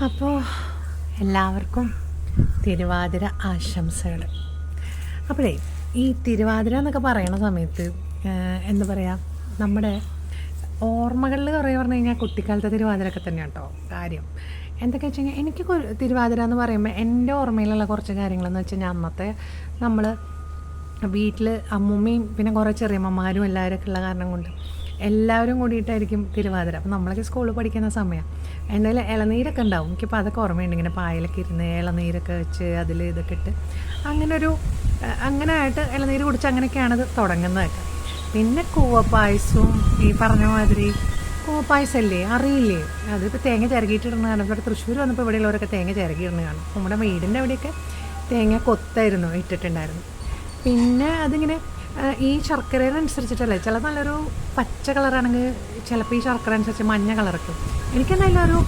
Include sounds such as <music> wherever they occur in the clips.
അപ്പോൾ എല്ലാവർക്കും തിരുവാതിര ആശംസകൾ. അപ്പോഴേ ഈ തിരുവാതിര എന്നൊക്കെ പറയണ സമയത്ത് എന്താ പറയുക നമ്മുടെ ഓർമ്മകളിൽ കുറേ പറഞ്ഞു കഴിഞ്ഞാൽ കുട്ടിക്കാലത്തെ തിരുവാതിരൊക്കെ തന്നെയാണ് കേട്ടോ കാര്യം. എന്തൊക്കെ വെച്ച് കഴിഞ്ഞാൽ എനിക്ക് തിരുവാതിര എന്ന് പറയുമ്പോൾ എന്റെ ഓർമ്മയിലുള്ള കുറച്ച് കാര്യങ്ങളെന്ന് വെച്ച് കഴിഞ്ഞാൽ അന്നത്തെ നമ്മൾ വീട്ടിൽ അമ്മൂമ്മയും പിന്നെ കുറേ ചെറിയമ്മമാരും എല്ലാവരും ഒക്കെ ഉള്ള കാരണം കൊണ്ട് എല്ലാവരും കൂടിയിട്ടായിരിക്കും തിരുവാതിര. അപ്പം നമ്മളൊക്കെ സ്കൂളിൽ പഠിക്കുന്ന സമയം. എന്തായാലും ഇളനീരൊക്കെ ഉണ്ടാവും. എനിക്കിപ്പോൾ അതൊക്കെ ഓർമ്മയുണ്ട്. ഇങ്ങനെ പായലൊക്കെ ഇരുന്ന് ഇളനീരൊക്കെ വെച്ച് അതിൽ ഇതൊക്കെ ഇട്ട് അങ്ങനെ ഒരു അങ്ങനെ ആയിട്ട് ഇളനീര് കുടിച്ച് അങ്ങനെയൊക്കെയാണ് അത് തുടങ്ങുന്നതൊക്കെ പിന്നെ കൂവപ്പായസവും ഈ പറഞ്ഞ മാതിരി കൂവപ്പായസമല്ലേ അറിയില്ലേ? അതിപ്പോൾ തേങ്ങ ചിരകിയിട്ടിടുന്ന കാണും ഇവിടെ തൃശ്ശൂർ വന്നപ്പോൾ ഇവിടെയുള്ളവരൊക്കെ തേങ്ങ ചിരകിയിടുന്ന കാണും നമ്മുടെ വീടിന്റെ അവിടെയൊക്കെ തേങ്ങ കൊത്തായിരുന്നു ഇട്ടിട്ടുണ്ടായിരുന്നു. പിന്നെ അതിങ്ങനെ ഈ ശർക്കരേനനുസരിച്ചിട്ടല്ലേ? ചില നല്ലൊരു പച്ച കളറാണെങ്കിൽ ചിലപ്പോൾ ഈ ശർക്കര അനുസരിച്ച് മഞ്ഞ കളറൊക്കെ. എനിക്ക് ഒരു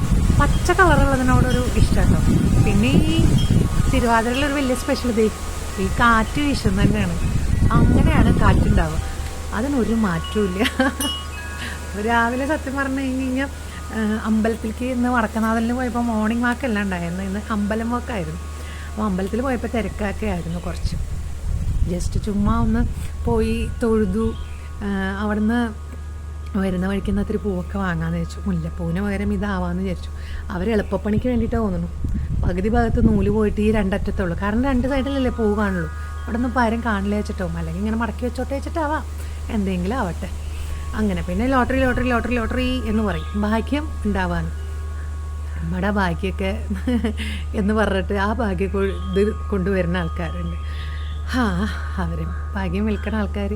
പച്ച കളറുള്ളതിനോടൊരു ഇഷ്ടമാണ് പിന്നെ ഈ തിരുവാതിരയിലൊരു വലിയ സ്പെഷ്യൽ ഇത് ഈ കാറ്റ് വീശുന്നത് തന്നെയാണ്. അങ്ങനെയാണ് കാറ്റുണ്ടാവുക. അതിനൊരു മാറ്റവും <laughs> രാവിലെ സത്യം പറഞ്ഞു കഴിഞ്ഞ് കഴിഞ്ഞാൽ അമ്പലത്തിലേക്ക് ഇന്ന് വടക്കനാഥനിൽ പോയപ്പോൾ മോർണിംഗ് വാക്കല്ല ഉണ്ടായിരുന്നു. ഇന്ന് അമ്പലം വാക്കായിരുന്നു അപ്പോൾ അമ്പലത്തിൽ പോയപ്പോൾ തിരക്കൊക്കെ ആയിരുന്നു കുറച്ച്. ജസ്റ്റ് ചുമ്മാ ഒന്ന് പോയി തൊഴുതു. അവിടുന്ന് വരുന്ന വഴിക്ക് നിന്ന് ഇത്തിരി പൂവൊക്കെ വാങ്ങാമെന്ന് വെച്ചു മുല്ലപ്പൂവിന് പകരം ഇതാവാമെന്ന് വിചാരിച്ചു. അവർ എളുപ്പപ്പണിക്ക് വേണ്ടിയിട്ട് തോന്നുന്നു. പകുതി ഭാഗത്ത് നൂൽ പോയിട്ട് ഈ രണ്ടറ്റത്തുള്ളൂ. കാരണം രണ്ട് സൈഡിലല്ലേ പൂ കാണുള്ളൂ. അവിടെ ഒന്നും ആരും കാണില്ല വെച്ചിട്ടാവും അല്ലെങ്കിൽ ഇങ്ങനെ മടക്കി വെച്ചോട്ടെ വെച്ചിട്ടാവാം എന്തെങ്കിലും ആവട്ടെ. അങ്ങനെ പിന്നെ ലോട്ടറി ലോട്ടറി ലോട്ടറി ലോട്ടറി എന്ന് പറയും. ഭാഗ്യം ഉണ്ടാവാൻ നമ്മുടെ ഭാഗ്യമൊക്കെ എന്ന് പറഞ്ഞിട്ട് ആ ഭാഗ്യം കൊണ്ടുവരുന്ന ആൾക്കാരുണ്ട്. ഹാ അവരും ഭാഗ്യം വിൽക്കുന്ന ആൾക്കാർ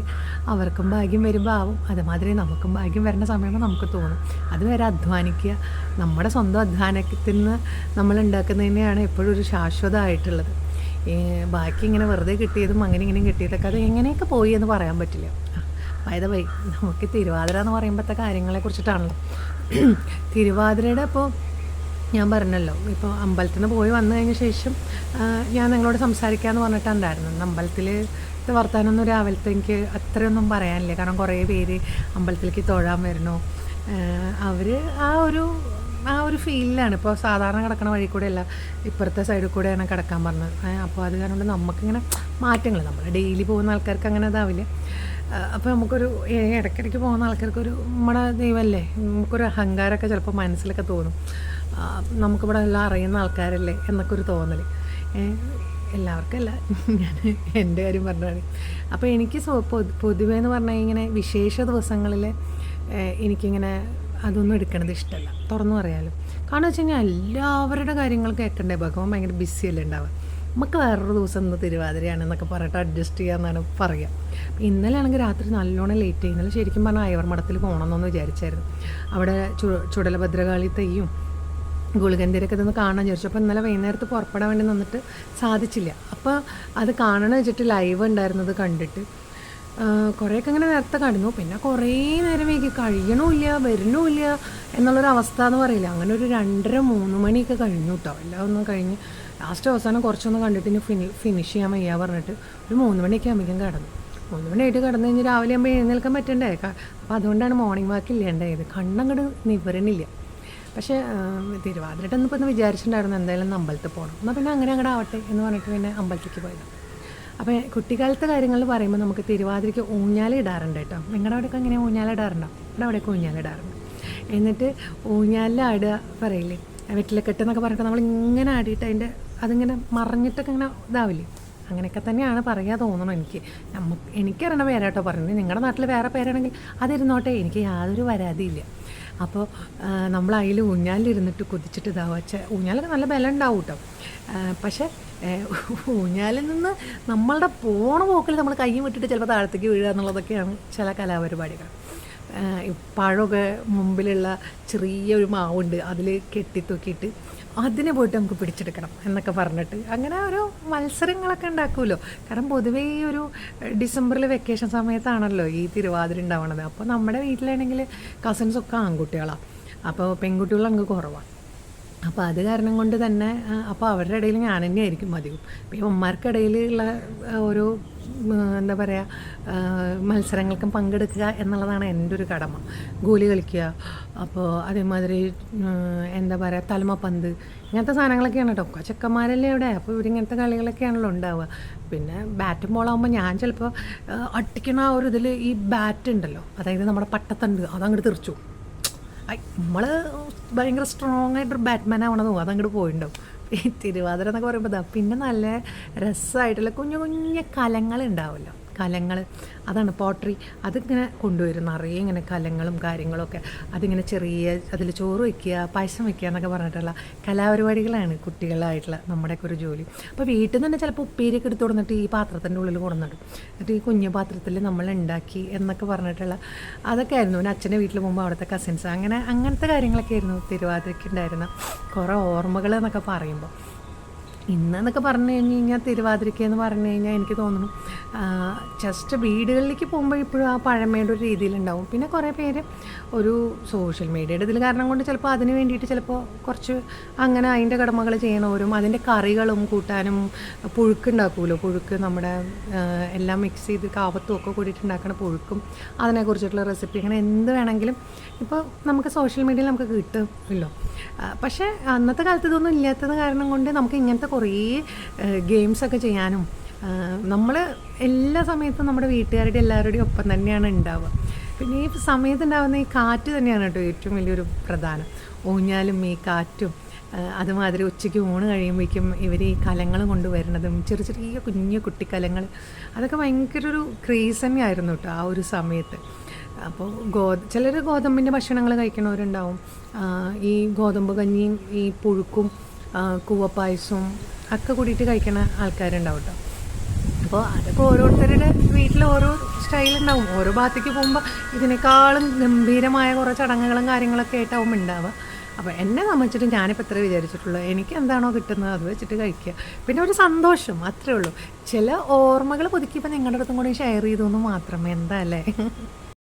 അവർക്കും ഭാഗ്യം വരുമ്പോൾ ആവും അതുമാതിരി നമുക്കും ഭാഗ്യം വരുന്ന സമയമാണ് നമുക്ക് തോന്നും. അതുവരെ അധ്വാനിക്കുക. നമ്മുടെ സ്വന്തം അധ്വാനത്തിൽ നിന്ന് നമ്മൾ ഉണ്ടാക്കുന്നതിനെയാണ് എപ്പോഴും ഒരു ശാശ്വതമായിട്ടുള്ളത്. ബാക്കി ഇങ്ങനെ വെറുതെ കിട്ടിയതും അങ്ങനെ ഇങ്ങനെ കിട്ടിയതൊക്കെ അത് എങ്ങനെയൊക്കെ പോയി എന്ന് പറയാൻ പറ്റില്ല. അതായത് വൈ നമുക്ക് തിരുവാതിര എന്ന് പറയുമ്പോഴത്തെ കാര്യങ്ങളെ കുറിച്ചിട്ടാണല്ലോ. <clears throat> തിരുവാതിരയുടെ അപ്പോൾ ഞാൻ പറഞ്ഞല്ലോ ഇപ്പോൾ അമ്പലത്തിൽ നിന്ന് പോയി വന്നു കഴിഞ്ഞ ശേഷം ഞാൻ നിങ്ങളോട് സംസാരിക്കാമെന്ന് പറഞ്ഞിട്ടുണ്ടായിരുന്നു അമ്പലത്തിൽ വർത്താനൊന്നും രാവിലത്തെ എനിക്ക് അത്രയൊന്നും പറയാനില്ല. കാരണം കുറേ പേര് അമ്പലത്തിലേക്ക് തൊഴാൻ വരുന്നു. അവർ ആ ഒരു ആ ഒരു ഫീലിലാണ്. ഇപ്പോൾ സാധാരണ കിടക്കണ വഴി കൂടെ അല്ല ഇപ്പുറത്തെ സൈഡിൽ കൂടെയാണ് കിടക്കാൻ പറഞ്ഞത്. അപ്പോൾ അത് കാരണം നമുക്കിങ്ങനെ മാറ്റങ്ങൾ നമ്മൾ ഡെയിലി പോകുന്ന ആൾക്കാർക്ക് അങ്ങനെ ഇതാവില്ല. അപ്പോൾ നമുക്കൊരു ഇടയ്ക്കിടയ്ക്ക് പോകുന്ന ആൾക്കാർക്കൊരു നമ്മുടെ ദൈവമല്ലേ നമുക്കൊരു അഹങ്കാരമൊക്കെ ചിലപ്പോൾ മനസ്സിലൊക്കെ തോന്നും. നമുക്കിവിടെ എല്ലാം അറിയുന്ന ആൾക്കാരല്ലേ എന്നൊക്കെ ഒരു തോന്നൽ എല്ലാവർക്കും അല്ല. <laughs> ഞാൻ എന്റെ കാര്യം പറഞ്ഞതാണ്. അപ്പോൾ എനിക്ക് പൊതുവേ എന്ന് പറഞ്ഞാൽ ഇങ്ങനെ വിശേഷ ദിവസങ്ങളിൽ എനിക്കിങ്ങനെ അതൊന്നും എടുക്കണത് ഇഷ്ടമല്ല തുറന്നു പറയാലും. കാരണം വെച്ച് കഴിഞ്ഞാൽ എല്ലാവരുടെ കാര്യങ്ങൾ കേൾക്കണ്ടേ ഭഗവാൻ ഭയങ്കര ബിസി അല്ലേ ഉണ്ടാവുക? നമുക്ക് വേറൊരു ദിവസം ഇന്ന് തിരുവാതിരയാണ് എന്നൊക്കെ പറഞ്ഞിട്ട് അഡ്ജസ്റ്റ് ചെയ്യാമെന്നാണ് പറയുക ഇന്നലെ ആണെങ്കിൽ രാത്രി നല്ലോണം ലേറ്റ് ആയി. ഇന്നലെ ശരിക്കും പറഞ്ഞാൽ അയവർ മഠത്തിൽ പോകണമെന്നൊന്ന് വിചാരിച്ചായിരുന്നു. അവിടെ ചു ചുടലഭദ്രകാളി തെയ്യും ഗുളികന്തിരൊക്കെ ഇതൊന്ന് കാണാൻ വിചാരിച്ചു. അപ്പോൾ ഇന്നലെ വൈകുന്നേരത്ത് പുറപ്പെടാൻ വേണ്ടി നിന്നിട്ട് സാധിച്ചില്ല. അപ്പോൾ അത് കാണണം വെച്ചിട്ട് ലൈവ് ഉണ്ടായിരുന്നത് കണ്ടിട്ട്. കുറേയൊക്കെ ഇങ്ങനെ നേരത്തെ കടന്നു പിന്നെ കുറേ നേരം വൈകി കഴിയണമില്ല വരണമില്ല എന്നുള്ളൊരു അവസ്ഥ എന്ന് പറയില്ല. അങ്ങനെ ഒരു രണ്ടര മൂന്ന് മണിയൊക്കെ കഴിഞ്ഞു കേട്ടോ എല്ലാം ഒന്നും കഴിഞ്ഞ് ലാസ്റ്റ് അവസാനം കുറച്ചൊന്നും കണ്ടിട്ട് ഇനി ഫിനി ഫിനിഷ് ചെയ്യാൻ വയ്യ പറഞ്ഞിട്ട് ഒരു മൂന്ന് മണിയൊക്കെ ആകുമ്പോഴേക്കും കടന്നു. മൂന്ന് മണിയായിട്ട് കടന്നു കഴിഞ്ഞ് രാവിലെ ആകുമ്പോൾ എഴുന്നേൽക്കാൻ പറ്റണ്ടേ? അപ്പോൾ അതുകൊണ്ടാണ് മോർണിംഗ് വാക്ക് ഇല്ലേണ്ടായത്. കണ്ണങ്ങട് നിവരണില്ല. പക്ഷേ തിരുവാതിരട്ടെന്ന് ഇപ്പോൾ ഒന്ന് വിചാരിച്ചിട്ടുണ്ടായിരുന്നു എന്തായാലും അമ്പലത്തിൽ പോകണം എന്നാൽ പിന്നെ അങ്ങനെ അങ്ങോട്ട് ആവട്ടെ എന്ന് പറഞ്ഞിട്ട് പിന്നെ അമ്പലത്തിലേക്ക് പോയത്. അപ്പോൾ കുട്ടിക്കാലത്തെ കാര്യങ്ങൾ പറയുമ്പോൾ നമുക്ക് തിരുവാതിരയ്ക്ക് ഊഞ്ഞാല ഇടാറുണ്ട് കേട്ടോ. നിങ്ങളുടെ അവിടെയൊക്കെ അങ്ങനെ ഊഞ്ഞാല ഇടാറുണ്ടോ? ഇവിടെ അവിടെയൊക്കെ ഊഞ്ഞാല ഇടാറുണ്ട്? എന്നിട്ട് ഊഞ്ഞാലിൽ ആടുക പറയില്ലേ? വെറ്റിലക്കെട്ട് എന്നൊക്കെ പറഞ്ഞിട്ട് നമ്മൾ ഇങ്ങനെ ആടിയിട്ട് അതിന്റെ അതിങ്ങനെ മറിഞ്ഞിട്ടൊക്കെ ഇങ്ങനെ ഇതാവില്ലേ? അങ്ങനെയൊക്കെ തന്നെയാണ് പറയാ തോന്നണം എനിക്ക്. നമുക്ക് എനിക്കറിയണ പേരാട്ടോ പറയുന്നത്. നിങ്ങളുടെ നാട്ടിൽ വേറെ പേരാണെങ്കിൽ അതിരുന്നോട്ടെ എനിക്ക് യാതൊരു പരാതിയില്ല. അപ്പോൾ നമ്മൾ അതിൽ ഊഞ്ഞാലിരുന്നിട്ട് കുതിച്ചിട്ട് ഇതാവുക വെച്ചാൽ ഊഞ്ഞാലൊക്കെ നല്ല ബലം ഉണ്ടാവും കേട്ടോ പക്ഷേ ഊഞ്ഞാലിൽ നിന്ന് നമ്മളുടെ പോണ പോക്കിൽ നമ്മൾ കൈ വിട്ടിട്ട് ചിലപ്പോൾ താഴത്തേക്ക് വീഴുക എന്നുള്ളതൊക്കെയാണ് ചില കലാപരിപാടികൾ. പഴമൊക്കെ മുമ്പിലുള്ള ചെറിയൊരു മാവുണ്ട് അതിൽ കെട്ടിത്തൂക്കിയിട്ട് അതിനെ പോയിട്ട് നമുക്ക് പിടിച്ചെടുക്കണം എന്നൊക്കെ പറഞ്ഞിട്ട്. അങ്ങനെ ഓരോ മത്സരങ്ങളൊക്കെ ഉണ്ടാക്കുമല്ലോ. കാരണം പൊതുവേ ഈ ഒരു ഡിസംബറിൽ വെക്കേഷൻ സമയത്താണല്ലോ ഈ തിരുവാതിര ഉണ്ടാവണത്. അപ്പോൾ നമ്മുടെ വീട്ടിലാണെങ്കിൽ കസിൻസൊക്കെ ആൺകുട്ടികളാണ് അപ്പോൾ പെൺകുട്ടികൾ അങ്ങ് കുറവാണ് അപ്പോൾ അത് കാരണം കൊണ്ട് തന്നെ അപ്പോൾ അവരുടെ ഇടയിൽ ഞാൻ തന്നെയായിരിക്കും അധികം. അപ്പോൾ ഈ ഉമ്മാർക്കിടയിലുള്ള ഓരോ എന്താ പറയുക മത്സരങ്ങൾക്കും പങ്കെടുക്കുക എന്നുള്ളതാണ് എന്റെ ഒരു കടമ. ഗോലി കളിക്കുക അപ്പോൾ അതേമാതിരി എന്താ പറയുക തലമപ്പന്ത് ഇങ്ങനത്തെ സാധനങ്ങളൊക്കെയാണ് കേട്ടോ ചെക്കന്മാരല്ലേ അവിടെ അപ്പോൾ ഇവരിങ്ങനത്തെ കളികളൊക്കെയാണല്ലോ ഉണ്ടാവുക. പിന്നെ ബാറ്റും ബോളാകുമ്പോൾ ഞാൻ ചിലപ്പോൾ അട്ടിക്കണ ആ ഒരു ഇതിൽ ഈ ബാറ്റ് ഉണ്ടല്ലോ. അതായത് നമ്മുടെ പട്ടത്തണ്ട് അതങ്ങോട്ട് തെറിച്ചു. നമ്മൾ ഭയങ്കര സ്ട്രോങ് ആയിട്ടൊരു ബാറ്റ്മാൻ ആവണതും അതങ്ങോട്ട് പോയിട്ടുണ്ടാവും ഈ തിരുവാതിര എന്നൊക്കെ പറയുമ്പോൾ പിന്നെ നല്ല രസമായിട്ടുള്ള കുഞ്ഞു കുഞ്ഞു കലങ്ങൾ ഉണ്ടാവുമല്ലോ. കലങ്ങൾ അതാണ് പോട്ടറി അതിങ്ങനെ കൊണ്ടുവരും. നിറയെ ഇങ്ങനെ കലങ്ങളും കാര്യങ്ങളൊക്കെ. അതിങ്ങനെ ചെറിയ അതിൽ ചോറ് വയ്ക്കുക പായസം വയ്ക്കുക എന്നൊക്കെ പറഞ്ഞിട്ടുള്ള കലാപരിപാടികളാണ് കുട്ടികളായിട്ടുള്ള നമ്മുടെയൊക്കെ ഒരു ജോലി. അപ്പോൾ വീട്ടിൽ നിന്ന് തന്നെ ചിലപ്പോൾ ഉപ്പേരിയൊക്കെ എടുത്ത് കൊടുത്തിട്ട് ഈ പാത്രത്തിന്റെ ഉള്ളിൽ കൊണ്ടുവന്നിടും. എന്നിട്ട് ഈ കുഞ്ഞു പാത്രത്തിൽ നമ്മൾ ഉണ്ടാക്കി എന്നൊക്കെ പറഞ്ഞിട്ടുള്ള അതൊക്കെ ആയിരുന്നു. പിന്നെ അച്ഛന്റെ വീട്ടിൽ പോകുമ്പോൾ അവിടുത്തെ കസിൻസ് അങ്ങനെ അങ്ങനത്തെ കാര്യങ്ങളൊക്കെ ആയിരുന്നു. തിരുവാതിരയ്ക്ക് ഉണ്ടായിരുന്ന കുറേ ഓർമ്മകൾ എന്നൊക്കെ പറയുമ്പോൾ ഇന്നെന്നൊക്കെ പറഞ്ഞു കഴിഞ്ഞ് കഴിഞ്ഞാൽ തിരുവാതിരയ്ക്ക് എന്ന് പറഞ്ഞു കഴിഞ്ഞാൽ എനിക്ക് തോന്നുന്നു. ജസ്റ്റ് വീടുകളിലേക്ക് പോകുമ്പോൾ ഇപ്പോഴും ആ പഴമയുടെ ഒരു രീതിയിലുണ്ടാവും. പിന്നെ കുറേ പേര് ഒരു സോഷ്യൽ മീഡിയയുടെ ഇതിൽ കാരണം കൊണ്ട് ചിലപ്പോൾ അതിന് വേണ്ടിയിട്ട് ചിലപ്പോൾ കുറച്ച് അങ്ങനെ അതിന്റെ കടമകൾ ചെയ്യണവരും അതിന്റെ കറികളും കൂട്ടാനും പുഴുക്ക് ഉണ്ടാക്കുമല്ലോ പുഴുക്ക് നമ്മുടെ എല്ലാം മിക്സ് ചെയ്ത് കാവത്തും ഒക്കെ കൂടിയിട്ട് പുഴുക്കും അതിനെക്കുറിച്ചിട്ടുള്ള റെസിപ്പി അങ്ങനെ എന്ത് വേണമെങ്കിലും ഇപ്പോൾ നമുക്ക് സോഷ്യൽ മീഡിയയിൽ നമുക്ക് കിട്ടുമല്ലോ ഇല്ലോ. പക്ഷേ അന്നത്തെ കാലത്ത് ഇതൊന്നും ഇല്ലാത്തത് കാരണം കൊണ്ട് നമുക്ക് ഇങ്ങനത്തെ കുറേ ഗെയിംസൊക്കെ ചെയ്യാനും നമ്മൾ എല്ലാ സമയത്തും നമ്മുടെ വീട്ടുകാരുടെ എല്ലാവരുടെയും ഒപ്പം തന്നെയാണ് ഉണ്ടാവുക. പിന്നെ ഈ സമയത്ത് ഉണ്ടാകുന്ന ഈ കാറ്റ് തന്നെയാണ് കേട്ടോ ഏറ്റവും വലിയൊരു പ്രധാനം. ഊഞ്ഞാലും ഈ കാറ്റും അതുമാതിരി ഉച്ചയ്ക്ക് ഊണ് കഴിയുമ്പോഴേക്കും ഇവർ ഈ കലങ്ങൾ കൊണ്ടുവരുന്നതും ചെറിയ ചെറിയ കുഞ്ഞു കുട്ടിക്കലങ്ങൾ അതൊക്കെ ഭയങ്കര ഒരു ക്രേസ് തന്നെയായിരുന്നു കേട്ടോ ആ ഒരു സമയത്ത്. അപ്പോൾ ഗോ ചിലർ ഗോതമ്പിന്റെ ഭക്ഷണങ്ങൾ കഴിക്കണവരുണ്ടാവും. ഈ ഗോതമ്പ് കഞ്ഞിയും ഈ പുഴുക്കും കൂവപ്പായസവും ഒക്കെ കൂടിയിട്ട് കഴിക്കണ ആൾക്കാരുണ്ടാവും കേട്ടോ അപ്പോൾ അതൊക്കെ ഓരോരുത്തരുടെ വീട്ടിൽ ഓരോ സ്റ്റൈൽ സ്റ്റൈലുണ്ടാവും ഓരോ ഭാഗത്തേക്ക് പോകുമ്പോൾ ഇതിനേക്കാളും ഗംഭീരമായ കുറേ ചടങ്ങുകളും കാര്യങ്ങളൊക്കെ ആയിട്ടാവും ഉണ്ടാവുക. അപ്പോൾ എന്നെ സംബന്ധിച്ചിട്ട് ഞാനിപ്പോൾ എത്ര വിചാരിച്ചിട്ടുള്ളൂ. എനിക്ക് എന്താണോ കിട്ടുന്നത് അത് വെച്ചിട്ട് കഴിക്കുക. പിന്നെ ഒരു സന്തോഷം അത്രേ ഉള്ളൂ. ചില ഓർമ്മകൾ പുതുക്കിയപ്പോൾ നിങ്ങളുടെ അടുത്തും കൂടി ഷെയർ ചെയ്തു എന്ന് മാത്രമേ എന്താ അല്ലേ?